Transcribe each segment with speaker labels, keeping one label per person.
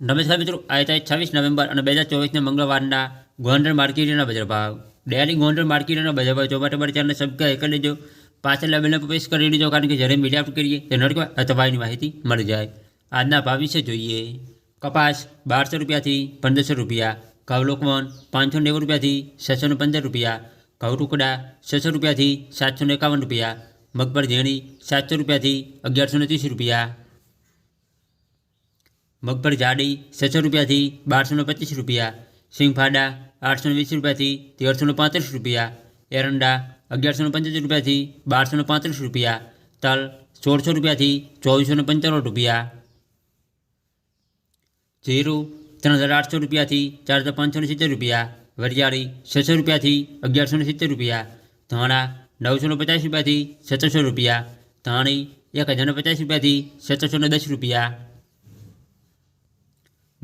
Speaker 1: નમસ્કાર મિત્રો આજે તારીખ છવ્વીસ નવેમ્બર અને બે હજાર ચોવીસના મંગળવારના ગોંડલ માર્કેટના બજાર ભાવ ડેરી ગોંડલ માર્કેટના બજાર ભાવ જોવા માટે ચેનલ સબસ્ક્રાઈબ કરી લેજો. પાછળ લેવલને પ્રેસ કરી લેજો, કારણ કે જ્યારે મીડિયા કરીએ તે નડકવા અથવાની માહિતી મળી જાય. આજના ભાવ વિશે જોઈએ. કપાસ બારસો રૂપિયાથી પંદરસો રૂપિયા, ઘઉં લોકવન પાંચસો નેવું રૂપિયાથી છસો ને પંદર રૂપિયા, ઘઉં ટુકડા છસો રૂપિયાથી સાતસો એકાવન રૂપિયા, મગફળ ઝીણી સાતસો રૂપિયાથી અગિયારસો ને ત્રીસ રૂપિયા મગફળી જાડી છસો રૂપિયાથી બારસોને પચીસ રૂપિયા. સિંગફાડા આઠસો વીસ રૂપિયાથી તેરસો પાંત્રીસ રૂપિયા. એરંડા અગિયારસો પંચોતેર રૂપિયાથી બારસોનો પાંત્રીસ રૂપિયા. તલ સોળસો રૂપિયાથી ચોવીસો પંચાણું રૂપિયા. જીરું ત્રણ હજાર આઠસો રૂપિયાથી ચાર હજાર પાંચસો સિત્તેર રૂપિયા. વરિયાળી છસો રૂપિયાથી અગિયારસો સિત્તેર રૂપિયા. ધાણા નવસો પચાસ રૂપિયાથી સત્તરસો રૂપિયા. ધાણી એક હજાર પચાસ રૂપિયાથી સત્તરસો દસ રૂપિયા.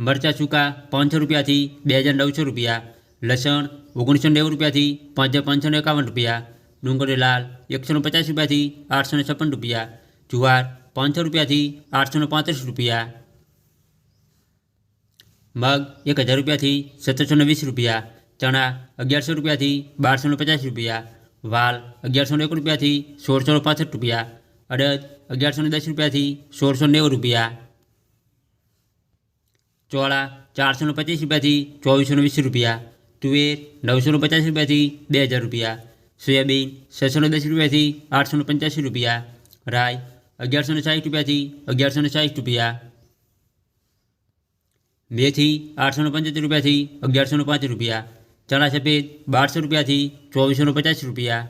Speaker 1: મરચાં સૂકા પાંચસો રૂપિયાથી બે હજાર નવસો રૂપિયા લસણ ઓગણીસો નેવું રૂપિયાથી પાંચ હજાર પાંચસો ને એકાવન રૂપિયા ડુંગળી લાલ એકસો ને પચાસ રૂપિયાથી આઠસો ને છપ્પન રૂપિયા જુવાર પાંચસો રૂપિયાથી આઠસો ને પાંત્રીસ રૂપિયા મગ એક હજાર રૂપિયાથી સત્તરસો ને વીસ રૂપિયા ચણા અગિયારસો રૂપિયાથી બારસો ને પચાસ રૂપિયા વાલ અગિયારસો ને એક રૂપિયાથી સોળસો ને પાસઠ રૂપિયા અડદ અગિયારસો ને દસ રૂપિયાથી સોળસો નેવું રૂપિયા ચોળા ચારસો ને પચીસ રૂપિયાથી ચોવીસો ને વીસ રૂપિયા તુવેર નવસો ને પચાસ રૂપિયાથી બે હજાર રૂપિયા સોયાબીન છસો ને દસ રૂપિયાથી આઠસો ને પંચ્યાસી રૂપિયા રાઈ અગિયારસો ને સાઠ રૂપિયાથી અગિયારસો ને સાઠ રૂપિયા મેથી આઠસો ને પંચોતેર રૂપિયાથી અગિયારસો ને પાંચ રૂપિયા ચણા સફેદ બારસો રૂપિયાથી ચોવીસો ને પચાસ રૂપિયા